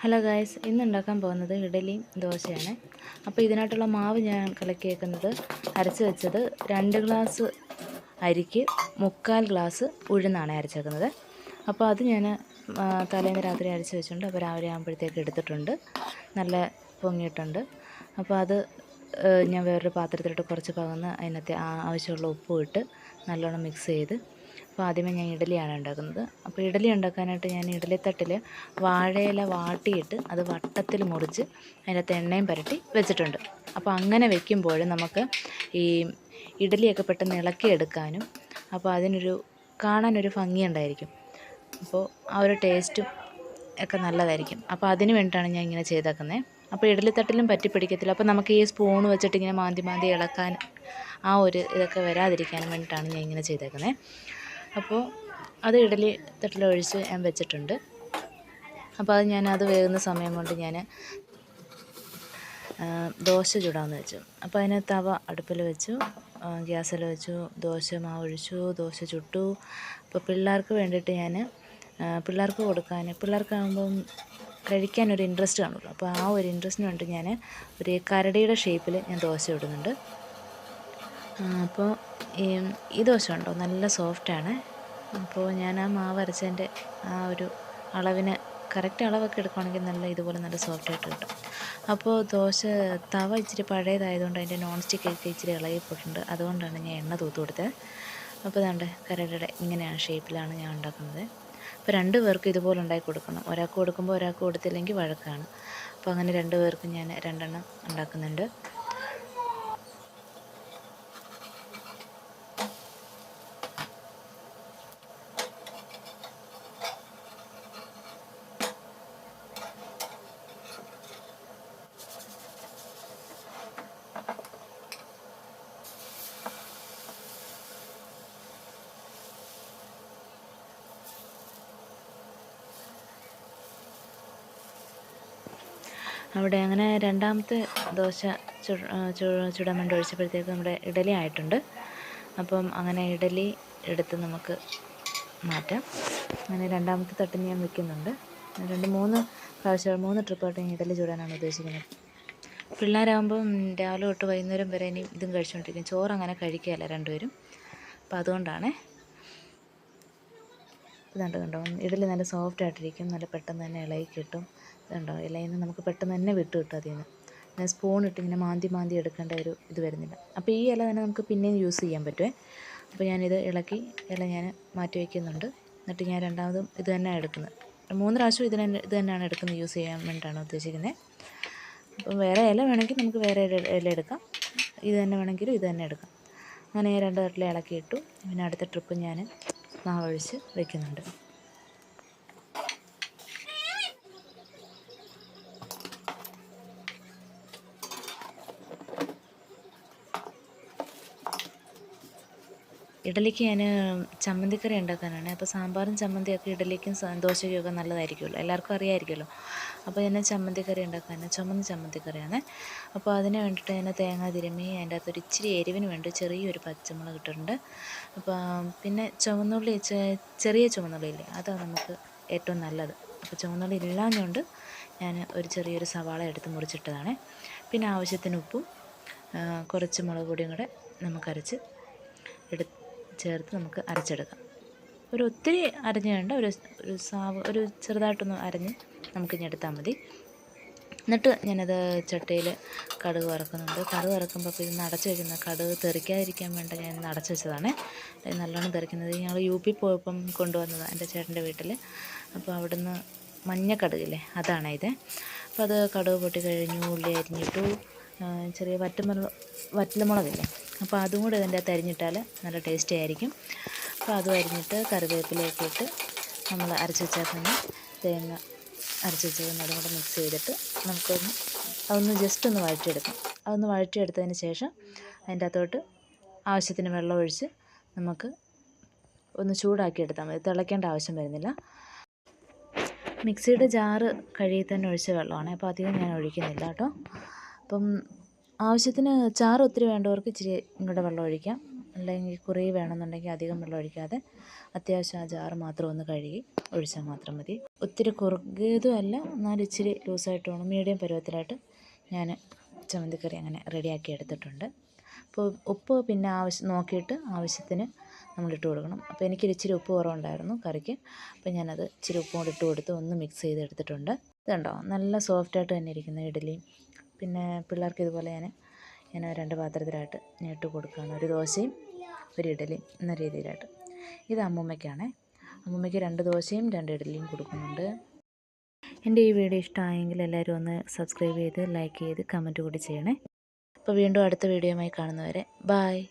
Hello guys ഇന്ന് ഉണ്ടാക്കാൻ പോകുന്നത് ഇഡലിയും ദോശയാണ്. അപ്പോൾ ഇതിനായിട്ടുള്ള മാവ് ഞാൻ കലക്കിയേക്കുന്നത് അരച്ച് വെച്ചത് രണ്ട് ഗ്ലാസ് അരിക്ക് മുക്കാൽ ഗ്ലാസ് ഉഴുന്നാണ് അരച്ചേക്കുന്നത് അപ്പോൾ അത് ഞാൻ തലേന്ന് രാത്രി അരച്ച് വെച്ചിട്ടുണ്ട്. അപ്പോൾ രാവിലെ ആകുമ്പോഴത്തേക്ക് എടുത്തിട്ടുണ്ട്. നല്ല പൊങ്ങിയിട്ടുണ്ട്. അപ്പോൾ അത് ഞാൻ വേറൊരു പാത്രത്തിലിട്ട് കുറച്ച് പകർന്ന് അതിനകത്ത് ആവശ്യമുള്ള ഉപ്പും ഇട്ട് നല്ലോണം മിക്സ് ചെയ്ത് അപ്പോൾ ആദ്യമേ ഞാൻ ഇഡലിയാണ് ഉണ്ടാക്കുന്നത്. അപ്പോൾ ഇഡലി ഉണ്ടാക്കാനായിട്ട് ഞാൻ ഇഡലിത്തട്ടിൽ വാഴയില വാട്ടിയിട്ട് അത് വട്ടത്തിൽ മുറിച്ച് അതിനകത്ത് എണ്ണയും പുരട്ടി വെച്ചിട്ടുണ്ട്. അപ്പോൾ അങ്ങനെ വെക്കുമ്പോൾ നമുക്ക് ഈ ഇഡലിയൊക്കെ പെട്ടെന്ന് ഇളക്കിയെടുക്കാനും അപ്പോൾ അതിനൊരു കാണാനൊരു ഭംഗിയുണ്ടായിരിക്കും അപ്പോൾ ആ ഒരു ടേസ്റ്റും ഒക്കെ നല്ലതായിരിക്കും. അപ്പോൾ അതിന് വേണ്ടിയിട്ടാണ് ഞാൻ ഇങ്ങനെ ചെയ്തേക്കുന്നത് അപ്പോൾ ഇഡലിത്തട്ടിലും പറ്റി പിടിക്കത്തില്ല. അപ്പോൾ നമുക്ക് ഈ സ്പൂൺ വെച്ചിട്ട് ഇങ്ങനെ മാന്തി മാന്തി ഇളക്കാൻ ആ ഒരു ഇതൊക്കെ വരാതിരിക്കാനും വേണ്ടിയിട്ടാണ് ഞാൻ ഇങ്ങനെ ചെയ്തേക്കുന്നത് അപ്പോൾ അത് ഇഡലി തട്ടിലൊഴിച്ച് ഞാൻ വെച്ചിട്ടുണ്ട്. അപ്പോൾ അത് ഞാൻ അത് വേകുന്ന സമയം കൊണ്ട് ഞാൻ ദോശ ചുടാമെന്ന് വെച്ചു. അപ്പോൾ അതിന് തവ അടുപ്പിൽ വെച്ചു ഗ്യാസിൽ വെച്ചു ദോശ മാവൊഴിച്ചു ദോശ ചുട്ടു. അപ്പോൾ പിള്ളേർക്ക് വേണ്ടിയിട്ട് ഞാൻ പിള്ളേർക്ക് കൊടുക്കാൻ പിള്ളേർക്കാകുമ്പം കഴിക്കാൻ ഒരു ഇൻട്രസ്റ്റ് കാണുള്ളൂ അപ്പോൾ ആ ഒരു ഇൻട്രസ്റ്റിന് വേണ്ടി ഞാൻ ഒരു കരടിയുടെ ഷേപ്പിൽ ഞാൻ ദോശ ഇടുന്നുണ്ട്. അപ്പോൾ ഈ ദോശ ഉണ്ടോ നല്ല സോഫ്റ്റാണ് അപ്പോൾ ഞാൻ ആ മാവ് അരച്ചതിന്റെ ആ ഒരു അളവിന് കറക്റ്റ് അളവൊക്കെ എടുക്കുകയാണെങ്കിൽ നല്ല ഇതുപോലെ നല്ല സോഫ്റ്റ് ആയിട്ട് കിട്ടും. അപ്പോൾ ദോശ തവ ഇച്ചിരി പഴയതായതുകൊണ്ട് അതിന്റെ നോൺ സ്റ്റിക്ക് ഒക്കെ ഇച്ചിരി ഇളകിപ്പോയിട്ടുണ്ട് അതുകൊണ്ടാണ് ഞാൻ എണ്ണ തൂത്ത് കൊടുത്തത്. അപ്പോൾ ഇതാണ്ട് കരടിയുടെ ഇങ്ങനെയാണ് ഷേപ്പിലാണ് ഞാൻ ഉണ്ടാക്കുന്നത്. അപ്പോൾ രണ്ട് പേർക്ക് ഇതുപോലെ ഉണ്ടാക്കി കൊടുക്കണം. ഒരാൾക്ക് കൊടുക്കുമ്പോൾ ഒരാൾക്ക് കൊടുത്തില്ലെങ്കിൽ വഴക്കാണ്. അപ്പോൾ അങ്ങനെ രണ്ട് പേർക്കും ഞാൻ രണ്ടെണ്ണം ഉണ്ടാക്കുന്നുണ്ട്. അവിടെ അങ്ങനെ രണ്ടാമത്തെ ദോശ ചുടാൻ വേണ്ടി ഒഴിച്ചപ്പോഴത്തേക്ക് നമ്മുടെ ഇഡലി ആയിട്ടുണ്ട്. അപ്പം അങ്ങനെ ഇഡലി എടുത്ത് നമുക്ക് മാറ്റാം. അങ്ങനെ രണ്ടാമത്തെ തട്ടിന് ഞാൻ വെക്കുന്നുണ്ട്. രണ്ട് മൂന്ന് പ്രാവശ്യം മൂന്ന് ട്രിപ്പായിട്ട് ഞാൻ ഇഡലി ചുടാനാണ് ഉദ്ദേശിക്കുന്നത്. പിള്ളേരാകുമ്പം രാവിലെ തൊട്ട് വൈകുന്നേരം വരെ ഇനി ഇതും കഴിച്ചുകൊണ്ടിരിക്കും. ചോറ് അങ്ങനെ കഴിക്കുകയല്ല രണ്ടുപേരും. അപ്പോൾ അതുകൊണ്ടാണ്. ഇതുണ്ട് കണ്ടോ? ഇഡലി നല്ല സോഫ്റ്റ് ആയിട്ടിരിക്കും. നല്ല പെട്ടെന്ന് തന്നെ ഇളകി കിട്ടും. ഇതുണ്ടോ ഇലയിൽ നിന്ന് നമുക്ക് പെട്ടെന്ന് തന്നെ വിട്ട് കിട്ടും അതിൽ നിന്ന്. സ്പൂൺ ഇട്ട് ഇങ്ങനെ മാന്തി മാന്തി എടുക്കേണ്ട ഒരു ഇത് വരുന്നില്ല. അപ്പോൾ ഈ ഇല തന്നെ നമുക്ക് പിന്നെയും യൂസ് ചെയ്യാൻ പറ്റുമേ അപ്പോൾ ഞാനിത് ഇളക്കി ഇല ഞാൻ മാറ്റി വയ്ക്കുന്നുണ്ട് എന്നിട്ട് ഞാൻ രണ്ടാമതും ഇത് തന്നെയാണ് എടുക്കുന്നത്. മൂന്ന് പ്രാവശ്യം ഇതിന് ഇത് തന്നെയാണ് എടുക്കുന്നത് യൂസ് ചെയ്യാൻ വേണ്ടിയിട്ടാണ് ഉദ്ദേശിക്കുന്നത് അപ്പം വേറെ ഇല വേണമെങ്കിൽ നമുക്ക് വേറെ ഇല എടുക്കാം. ഇത് തന്നെ വേണമെങ്കിലും ഇത് തന്നെ എടുക്കാം. അങ്ങനെ രണ്ട് ഇളക്കി ഇട്ടു. പിന്നെ അടുത്ത ട്രിപ്പ് ഞാൻ മാവൊഴിച്ച് വെക്കുന്നുണ്ട്. ഇഡലിക്ക് ഞാൻ ചമ്മന്തിക്കറി ഉണ്ടാക്കാനാണ്. അപ്പോൾ സാമ്പാറും ചമ്മന്തിയൊക്കെ ഇഡലിക്കും ദോശയ്ക്കും ഒക്കെ നല്ലതായിരിക്കുമല്ലോ. എല്ലാവർക്കും അറിയാമായിരിക്കുമല്ലോ അപ്പോൾ ഞാൻ ചമ്മന്തിക്കറി ഉണ്ടാക്കാൻ ചുമന്ന ചമ്മന്തിക്കറിയാണ്. അപ്പോൾ അതിന് വേണ്ടിയിട്ട് ഞാൻ തേങ്ങ തിരുമ്മി അതിന്റെ അകത്തൊരു ഇച്ചിരി എരിവിന് വേണ്ടി ചെറിയൊരു പച്ചമുളക് ഇട്ടിട്ടുണ്ട്. അപ്പോൾ പിന്നെ ചുവന്നുള്ളി ചെറിയ ചുവന്നുള്ളി ഇല്ലേ അതാണ് നമുക്ക് ഏറ്റവും നല്ലത്. അപ്പോൾ ചുവന്നുള്ളി ഇല്ലാഞ്ഞുകൊണ്ട് ഞാൻ ഒരു ചെറിയൊരു സവാള എടുത്ത് മുറിച്ചിട്ടതാണ്. പിന്നെ ആവശ്യത്തിന് ഉപ്പും കുറച്ച് മുളക് പൊടിയും കൂടെ നമുക്കരച്ച് എടു ചേർത്ത് നമുക്ക് അരച്ചെടുക്കാം. ഒരു ഒത്തിരി അരഞ്ഞ് വേണ്ട ഒരു ഒരു സാവ് ഒരു ചെറുതായിട്ടൊന്ന് അരഞ്ഞ് നമുക്കിനി എടുത്താൽ മതി. എന്നിട്ട് ഞാനത് ചട്ടിയിൽ കടുക് വറക്കുന്നുണ്ട്. കടുക് വറക്കുമ്പോൾ അപ്പോൾ ഇന്ന് അടച്ച് വയ്ക്കുന്ന കടുക് തെറിക്കാതിരിക്കാൻ വേണ്ട ഞാൻ ഇന്ന് അടച്ച് വെച്ചതാണ്. നല്ലോണം തെറിക്കുന്നത്. ഞങ്ങൾ യു പി പോയപ്പം കൊണ്ടുവന്നതാണ് എന്റെ ചേട്ടന്റെ വീട്ടിൽ അപ്പോൾ അവിടുന്ന് മഞ്ഞ കടുകില്ലേ അതാണ് ഇത്. അപ്പോൾ അത് കടുക് പൊട്ടി കഴിഞ്ഞു ഉള്ളി അരിഞ്ഞിട്ടു ചെറിയ വറ്റമുളക് വറ്റൽമുളകില്ലേ? അപ്പോൾ അതും കൂടെ ഇതിന്റെ അകത്ത് അരിഞ്ഞിട്ടാൽ നല്ല ടേസ്റ്റി ആയിരിക്കും. അപ്പോൾ അതും അരിഞ്ഞിട്ട് കറിവേപ്പിലയൊക്കെ ഇട്ട് നമ്മൾ അരച്ച് വെച്ചാൽ തന്നെ തേങ്ങ അരച്ച് വെച്ചതും അതും കൂടെ മിക്സ് ചെയ്തിട്ട് നമുക്കൊന്ന് അതൊന്ന് ജസ്റ്റ് ഒന്ന് വഴറ്റിയെടുക്കാം. അതൊന്ന് വഴറ്റിയെടുത്തതിന് ശേഷം അതിന്റെ അകത്തോട്ട് ആവശ്യത്തിന് വെള്ളം ഒഴിച്ച് നമുക്ക് ഒന്ന് ചൂടാക്കി എടുത്താൽ മതി. തിളയ്ക്കേണ്ട ആവശ്യം വരുന്നില്ല. മിക്സിയുടെ ജാറ് കഴുകി തന്നെ ഒഴിച്ച വെള്ളമാണ്. അപ്പോൾ അധികം ഞാൻ ഒഴിക്കുന്നില്ല കേട്ടോ. അപ്പം ആവശ്യത്തിന് ചാറ് ഒത്തിരി വേണ്ടവർക്ക് ഇച്ചിരി ഇങ്ങോട്ട് വെള്ളം ഒഴിക്കാം. അല്ലെങ്കിൽ കുറേ വേണമെന്നുണ്ടെങ്കിൽ അധികം വെള്ളം ഒഴിക്കാതെ അത്യാവശ്യം ആ ചാറ് മാത്രം ഒന്ന് കഴുകി ഒഴിച്ചാൽ മാത്രം മതി. ഒത്തിരി കുറുകിയതും അല്ല എന്നാലും ഇച്ചിരി ലൂസായിട്ട് വേണം. മീഡിയം പരുവത്തിലായിട്ട് ഞാൻ ചമ്മന്തിക്കറി അങ്ങനെ റെഡിയാക്കി എടുത്തിട്ടുണ്ട്. അപ്പോൾ ഉപ്പ് പിന്നെ ആവശ്യം നോക്കിയിട്ട് ആവശ്യത്തിന് നമ്മളിട്ട് കൊടുക്കണം. അപ്പോൾ എനിക്കൊരു ഇച്ചിരി ഉപ്പ് കുറവുണ്ടായിരുന്നു കറിക്ക്. അപ്പോൾ ഞാനത് ഇച്ചിരി ഉപ്പും കൂടി ഇട്ട് കൊടുത്ത് ഒന്ന് മിക്സ് ചെയ്ത് എടുത്തിട്ടുണ്ട് ഇതുണ്ടോ? നല്ല സോഫ്റ്റായിട്ട് തന്നെ ഇരിക്കുന്ന ഇഡ്ഡലിയും പിന്നെ പിള്ളേർക്ക് ഇതുപോലെ ഞാൻ ഞാൻ രണ്ട് പാത്രത്തിലായിട്ട് ഞാൻ ഇട്ട് കൊടുക്കുകയാണ്. ഒരു ദോശയും ഒരു ഇഡലിയും എന്ന രീതിയിലായിട്ട്. ഇത് അമ്മൂമ്മയ്ക്കാണേ. അമ്മൂമ്മയ്ക്ക് രണ്ട് ദോശയും രണ്ട് ഇഡലിയും കൊടുക്കുന്നുണ്ട്. എന്റെ ഈ വീഡിയോ ഇഷ്ടമായെങ്കിൽ എല്ലാവരും ഒന്ന് സബ്സ്ക്രൈബ് ചെയ്ത് ലൈക്ക് ചെയ്ത് കമന്റ് കൂടി ചെയ്യണേ. അപ്പോൾ വീണ്ടും അടുത്ത വീഡിയോയുമായി കാണുന്നവരെ ബായ്